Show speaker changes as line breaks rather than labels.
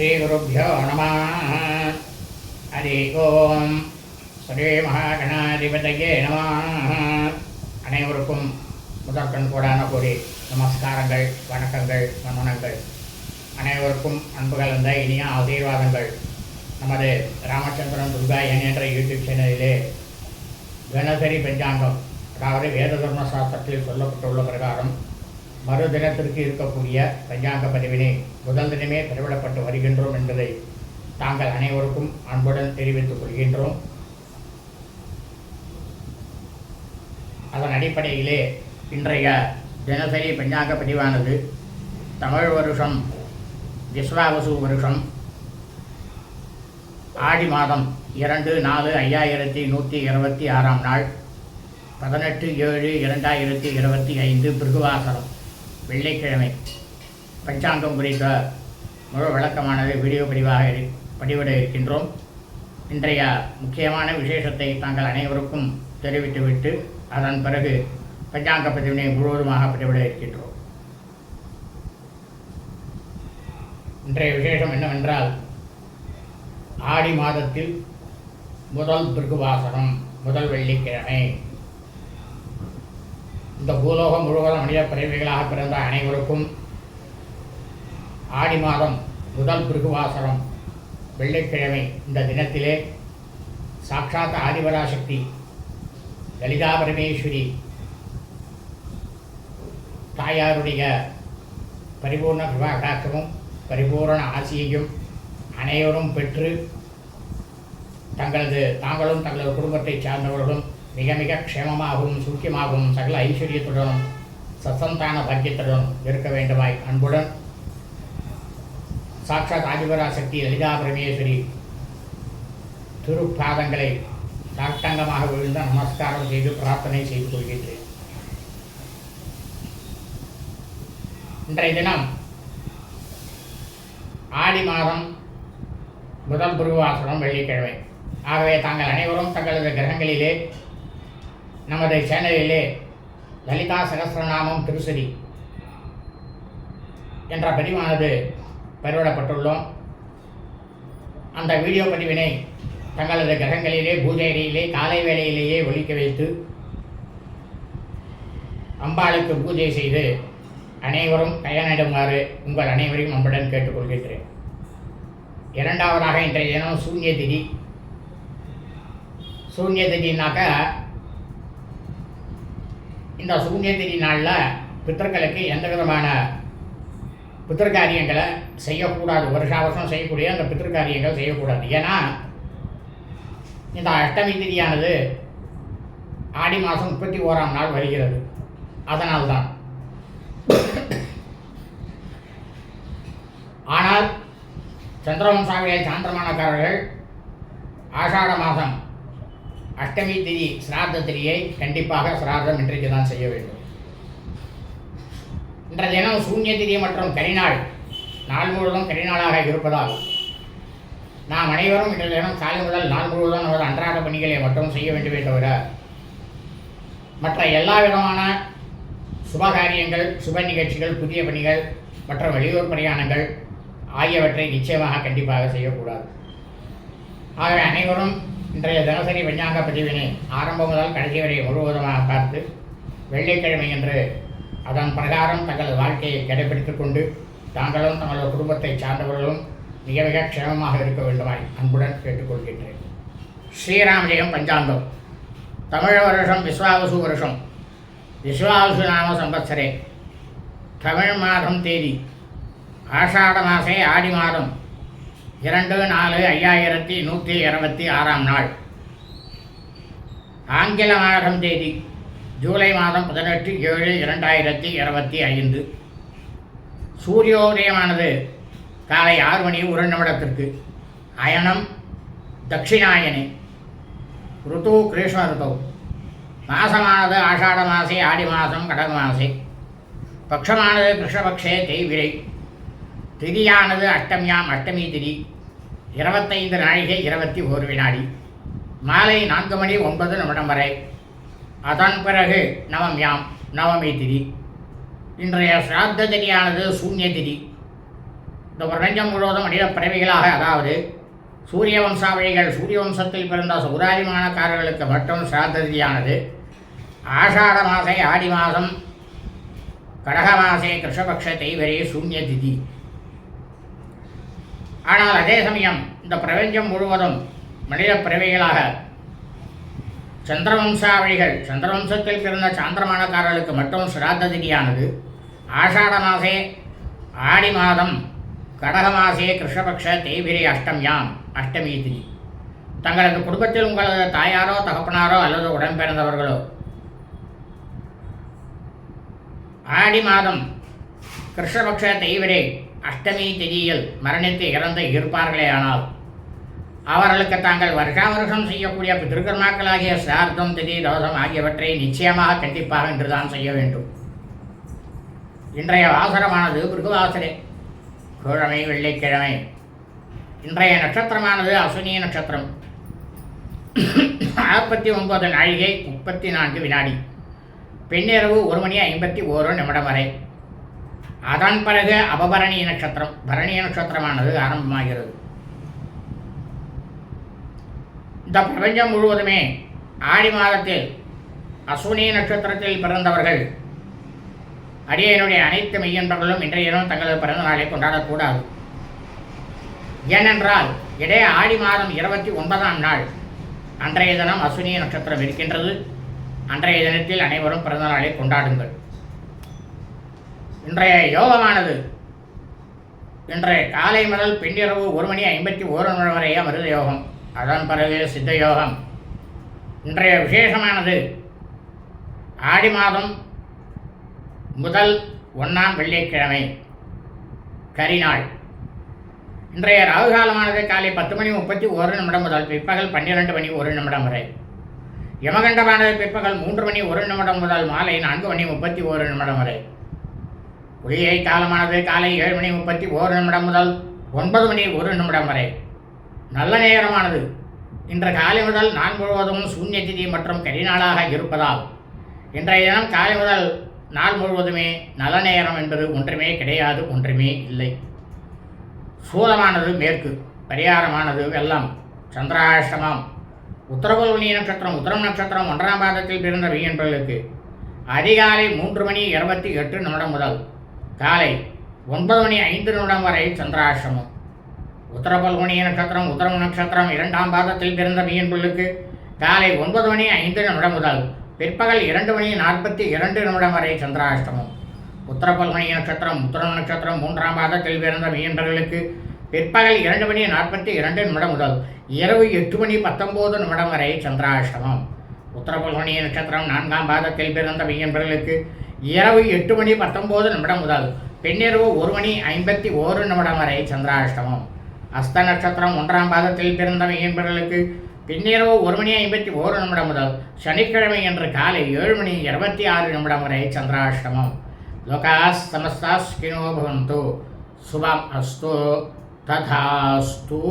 श्रीगुरुभ्यो नमः हरि ஓம் ஸ்ரீ மகாகணாதிபதியே நம அனைவருக்கும் முதற்கண் கூடான கூடி நமஸ்காரங்கள் வணக்கங்கள் வந்தனங்கள் அனைவருக்கும் அன்பு கலந்த இனிய ஆசீர்வாதங்கள் நமது ராமச்சந்திரன் துர்கா என் என்ற யூடியூப் சேனலிலே தினசரி பஞ்சாங்கம் அதாவது வேத தர்ம சாஸ்திரத்தில் சொல்லப்பட்டுள்ள பிரகாரம் மறு தினத்திற்கு இருக்கக்கூடிய பஞ்சாங்க பதிவினை முதல் தினமே பெருவிடப்பட்டு வருகின்றோம் என்பதை தாங்கள் அனைவருக்கும் அன்புடன் தெரிவித்துக் கொள்கின்றோம். அதன் அடிப்படையிலே இன்றைய தினசரி பஞ்சாங்க பதிவானது தமிழ் வருஷம் விஸ்வாவசு வருஷம் ஆடி மாதம் இரண்டு நாலு ஐயாயிரத்தி நூற்றி இருபத்தி ஆறாம் நாள் பதினெட்டு ஏழு இரண்டாயிரத்தி இருபத்தி ஐந்து பிருகுவாசரம். வெள்ளிக்கிழமை. பஞ்சாங்கம் குறித்த முழு விளக்கமானது வீடியோ பதிவாக இரு பதிவிட இருக்கின்றோம். இன்றைய முக்கியமான விசேஷத்தை தாங்கள் அனைவருக்கும் தெரிவித்துவிட்டு அதன் பிறகு பஞ்சாங்க பதிவினை முழுவதுமாக பதிவிட இருக்கின்றோம். இன்றைய விசேஷம் என்னவென்றால் ஆடி மாதத்தில் முதல் பிருகுவாசனம் முதல் வெள்ளிக்கிழமை. இந்த பூலோகம் முழுவதும் மனித பிறவிகளாக பிறந்த அனைவருக்கும் ஆடி மாதம் முதல் பிருகுவாசனம் வெள்ளிக்கிழமை இந்த தினத்திலே சாட்சாத் ஆதிபராசக்தி லலிதா பரமேஸ்வரி தாயாருடைய பரிபூர்ண விவாகராக்கமும் பரிபூரண ஆசியையும் அனைவரும் பெற்று தங்களது தாங்களும் தங்களது குடும்பத்தைச் சார்ந்தவர்களும் மிக மிக க்ஷேமமாகவும் சூக்கியமாகவும் சகல ஐஸ்வர்யத்துடனும் சசந்தான பாக்கியத்துடனும் இருக்க வேண்டுமாய் அன்புடன். சாட்சாத் ஆதிபராசக்தி லலிதா பரமேஸ்வரி திருப்பாதங்களை சாஷ்டாங்கமாக விழுந்த நமஸ்காரம் செய்து பிரார்த்தனை செய்து கொள்கின்றேன். இன்றைய தினம் ஆடி மாதம் முதல் குருவாசனம் வெள்ளிக்கிழமை. ஆகவே தாங்கள் அனைவரும் தங்களது கிரகங்களிலே நமது சேனலிலே லலிதா சகசிரநாமம் திருசதி என்ற பதிவானது பதிவிடப்பட்டுள்ளோம் அந்த வீடியோ பதிவினை தங்களது கிரகங்களிலே பூஜை காலை வேளையிலேயே ஒலிக்க வைத்து அம்பாளுக்கு பூஜை செய்து அனைவரும் பயனிடுமாறு உங்கள் அனைவரையும் அன்புடன் கேட்டுக்கொள்கின்றேன். இரண்டாவதாக இன்றைய தினம் சூன்ய திதி. சூன்ய திதினாக்கா இந்த சூன்யத்திரி நாளில் பித்தர்களுக்கு எந்த விதமான பித்திருக்காரியங்களை செய்யக்கூடாது. வருஷா வருஷம் செய்யக்கூடிய அந்த பித்திருக்காரியங்கள் செய்யக்கூடாது. ஏன்னா இந்த அஷ்டமி திதியானது ஆடி மாதம் முப்பத்தி ஓராம் நாள் வருகிறது. அதனால்தான். ஆனால் சந்திரவம்சாவிலே சாந்திரமானக்காரர்கள் ஆஷாட மாதம் அஷ்டமி திதி சிராத்த திதியை கண்டிப்பாக சிராதம் இன்றைக்கு தான் செய்ய வேண்டும். இன்ற தினம் சூன்ய திதி மற்றும் கரிநாள் நாள் முழுவதும் கரிநாளாக இருப்பதால் நாம் அனைவரும் இன்றைய தினம் காலை முதல் நாள் முழுவதும் நமது அன்றாட பணிகளை மட்டும் செய்ய வேண்டுமே தவிர மற்ற எல்லா விதமான சுபகாரியங்கள் சுப நிகழ்ச்சிகள் புதிய பணிகள் மற்ற வெளியூர் பிரயாணங்கள் ஆகியவற்றை நிச்சயமாக கண்டிப்பாக செய்யக்கூடாது. ஆகவே அனைவரும் இன்றைய தினசரி பஞ்சாங்க பதிவினை ஆரம்பம் முதல் கடைசி வரை முழுவதுமாக பார்த்து வெள்ளிக்கிழமை என்று அதன் பிரகாரம் தங்கள் வாழ்க்கையை கடைபிடித்துக் கொண்டு தாங்களும் தங்களது குடும்பத்தை சார்ந்தவர்களும் மிக மிக க்ஷேமமாக இருக்க வேண்டுமாய் அன்புடன் கேட்டுக்கொள்கின்றேன். ஸ்ரீராமஜெயம் பஞ்சாங்கம். தமிழ் வருஷம் விஸ்வாவசு வருஷம். விஸ்வாவசு நாம சம்பத்சரே. தமிழ் மாதம் தேதி. ஆஷாட மாசே ஆடி மாதம். இரண்டு நாலு ஐயாயிரத்தி நூற்றி இருபத்தி ஆறாம் நாள். ஆங்கில மாதம் தேதி ஜூலை மாதம் பதினெட்டு ஏழு இரண்டாயிரத்தி இருபத்தி ஐந்து. சூரியோதயமானது காலை ஆறு மணி ஒரு நிமிடத்திற்கு. அயனம் தட்சிணாயனி ருத்து கிருஷ்ண ருத்து மாசமானது ஆஷாட மாசே ஆடி மாதம் கடக மாசே. பக்ஷமானது கிருஷ்ணபக்ஷே தேய்விரை திதியானது அஷ்டமியாம் அஷ்டமி திதி இருபத்தைந்து நாழிகை இருபத்தி ஒரு வினாடி. மாலை நான்கு மணி ஒன்பது நிமிடம் வரை. அதன் பிறகு நவம்யாம் நவமி திதி. இன்றைய சிராத்த திதியானது சூன்ய திதி. இந்த பிரபஞ்சம் முழுவதும் மனித பிறவிகளாக அதாவது சூரிய வம்சாவளிகள் சூரிய வம்சத்தில் பிறந்த சௌராரிமானக்காரர்களுக்கு மட்டும் சிராத்த திதியானது. ஆஷாட மாசை ஆடி மாதம் கடக மாசே கிருஷ்ணபக்ஷ தெய்வரே சூன்ய திதி. ஆனால் அதே சமயம் இந்த பிரபஞ்சம் முழுவதும் மனித பிறவிகளாக சந்திரவம்சாவழிகள் சந்திரவம்சத்தில் பிறந்த சாந்திரமானக்காரர்களுக்கு மட்டும் சிராத்த திதியானது ஆஷாட மாசே ஆடி மாதம் கடக மாசே கிருஷ்ணபக்ஷ தேய்பிரை அஷ்டமியாம் அஷ்டமி திதி. தங்களது குடும்பத்தில் உங்களது தாயாரோ தகப்பனாரோ அல்லது உடன்பிறந்தவர்களோ ஆடி மாதம் கிருஷ்ணபக்ஷ தெய்வரே அஷ்டமி திதியில் மரணித்து இறந்து இருப்பார்களே ஆனால் அவர்களுக்கு தாங்கள் வருஷா வருஷம் செய்யக்கூடிய பிதிருக்கர்மாக்களாகிய சார்த்தம் திதி தோஷம் ஆகியவற்றை நிச்சயமாக கண்டிப்பாக இன்றுதான் செய்ய வேண்டும். இன்றைய வாசரமானது பிருகுவாசரே கிழமை வெள்ளிக்கிழமை. இன்றைய நட்சத்திரமானது அசுனி நட்சத்திரம். நாற்பத்தி ஒன்பது நாழிகை முப்பத்தி நான்கு வினாடி. பெண்ணிரவு ஒரு மணி ஐம்பத்தி ஓரு நிமிடம் வரை. அதன் பிறகு அபபரணி நட்சத்திரம் பரணி நட்சத்திரமானது ஆரம்பமாகிறது. இந்த பிரபஞ்சம் முழுவதுமே ஆடி மாதத்தில் அஸ்வினி நட்சத்திரத்தில் பிறந்தவர்கள் அடியனுடைய அனைத்து மெய்யன்பர்களும் இன்றைய தினம் தங்களது பிறந்த நாளை கொண்டாடக்கூடாது. ஏனென்றால் இடையே ஆடி மாதம் இருபத்தி ஒன்பதாம் நாள் அன்றைய தினம் அஸ்வினி நட்சத்திரம் இருக்கின்றது. அன்றைய தினத்தில் அனைவரும் பிறந்த நாளை கொண்டாடுங்கள். இன்றைய யோகமானது. இன்றைய காலை முதல் பின்னிரவு ஒரு மணி ஐம்பத்தி ஓரு நிமிடம் வரை அமிர்த யோகம். அதன் பிறகு சித்த யோகம். இன்றைய விசேஷமானது ஆடி மாதம் முதல் ஒன்றாம் வெள்ளிக்கிழமை கரிநாள் இன்றைய ராகுகாலமானது காலை பத்து மணி முப்பத்தி ஒரு நிமிடம் முதல் பிற்பகல் பன்னிரெண்டு மணி ஒரு நிமிடம் வரை. யமகண்டமானது பிற்பகல் மூன்று மணி ஒரு நிமிடம் முதல் மாலை நான்கு மணி முப்பத்தி ஒரு நிமிடம் வரை. குளிகை காலமானது காலை ஏழு மணி முப்பத்தி ஓரு நிமிடம் முதல் ஒன்பது மணி ஒரு நிமிடம் வரை. நல்ல நேரமானது. இன்று காலை முதல் நான் முழுவதும் சூன்ய திதி மற்றும் கரிநாளாக இருப்பதால் இன்றைய தினம் காலை முதல் நாள் முழுவதுமே நல்ல நேரம் என்பது ஒன்றுமே கிடையாது ஒன்றுமே இல்லை. சூலமானது மேற்கு பரிகாரமானது வெள்ளம் சந்திராஷ்டமம் உத்தரபுல்வனி நட்சத்திரம் உத்தரம் நட்சத்திரம் ஒன்றாம் பாதத்தில் பிறந்த என்பவர்களுக்கு அதிகாலை மூன்று மணி இருபத்தி எட்டு நிமிடம் முதல் காலை ஒன்பது மணி ஐந்து நிமிடம் வரை சந்திராஷ்டமம். உத்தரபல்குனிய நட்சத்திரம் உத்தரம் நட்சத்திரம் இரண்டாம் பாதத்தில் பிறந்த மீன்புல்லுக்கு காலை ஒன்பது மணி ஐந்து நிமிடம் முதல் பிற்பகல் இரண்டு மணி நாற்பத்தி இரண்டு நிமிடம் வரை சந்திராஷ்டமம். உத்தரபல்குனிய நட்சத்திரம் உத்தரம் நட்சத்திரம் மூன்றாம் பாதத்தில் பிறந்த மீன்பர்களுக்கு பிற்பகல் இரண்டு மணி நாற்பத்தி இரண்டு நிமிடம் முதல் இரவு எட்டு மணி பத்தொம்போது நிமிடம் வரை சந்திராஷ்டமம். உத்தரபல்குனிய நட்சத்திரம் நான்காம் பாதத்தில் பிறந்த மீன்பர்களுக்கு இரவு எட்டு மணி பத்தொம்போது நிமிடம் முதல் பின்னிரவு ஒரு மணி ஐம்பத்தி ஓரு நிமிடம் வரை சந்திராஷ்டமம். அஸ்த நட்சத்திரம் ஒன்றாம் பாதத்தில் பிறந்த மீன்பர்களுக்கு பின்னிரவு ஒரு மணி ஐம்பத்தி ஓரு நிமிடம் முதல் சனிக்கிழமை அன்று காலை ஏழு மணி இருபத்தி ஆறு நிமிடம் வரை சந்திராஷ்டமம். லோகாஸ் சமஸ்தாஸ் கினோ பவந்து. சுபம் அஸ்து. ததாஸ்து.